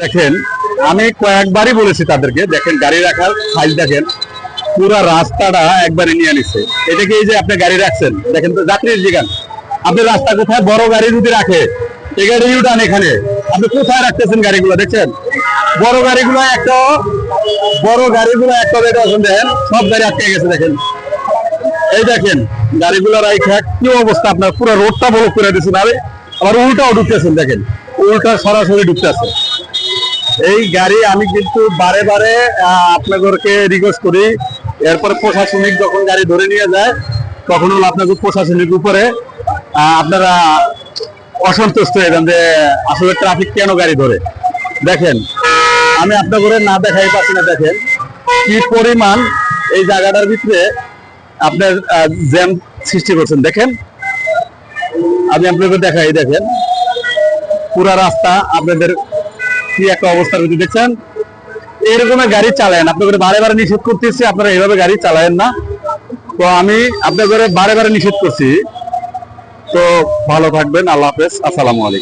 দেখেন, আমি কয়েকবারই বলেছি তাদেরকে, দেখেন গাড়ি রাখার ফাইল দেখেন, পুরো রাস্তাটা একবারে নিয়ে নিচ্ছে এটা কি এই যে আপনি গাড়ি রাখছেন? দেখেন তো যাত্রীর জিগান। আপনি রাস্তা কোথায় বড় গাড়ি যদি রাখে এখানে। আপনি কোথায় রাখতেছেন গাড়িগুলো, দেখছেন? বড় গাড়িগুলো একটা, বড় গাড়িগুলো একটা সব গাড়ি আটকে গেছে, দেখেন। এই দেখেন, গাড়িগুলো রাইখা কি অবস্থা, আপনার পুরো রোডটা বড় করে দিয়েছেন। আরে, আবার উল্টাও ঢুকতেছেন, দেখেন। উল্টা সরাসরি ঢুকতেছে। এই গাড়ি আমি কিন্তু বারে বারে আপনাদেরকে রিকোয়েস্ট করি। এরপরে প্রশাসনিক যখন গাড়ি ধরে নিয়ে যায় তখন আপনাদের প্রশাসনিক উপরে আপনারা অসন্তুষ্ট হয়ে যে আসলে ট্রাফিক কেন গাড়ি ধরে? দেখেন, আমি আপনাদের না দেখাই পাচ্ছি না, দেখেন। কি পরিমাণ এই জায়গাটার ভিতরে আপনার জ্যাম সৃষ্টি করছেন, দেখেন। আমি আপনাদের দেখাই, দেখেন। পুরা রাস্তা আপনাদের কি একটা অবস্থার ভিতরে, দেখছেন? এরকম গাড়ি চালায়েন। আপনাদের বারে বারে নিষেধ করতেছি, আপনারা এইভাবে গাড়ি চালায়েন না। তো আমি আপনাদের বারে বারে নিষেধ করছি। তো ভালো থাকবেন, আল্লাহ হাফেজ, আসসালামু আলাইকুম।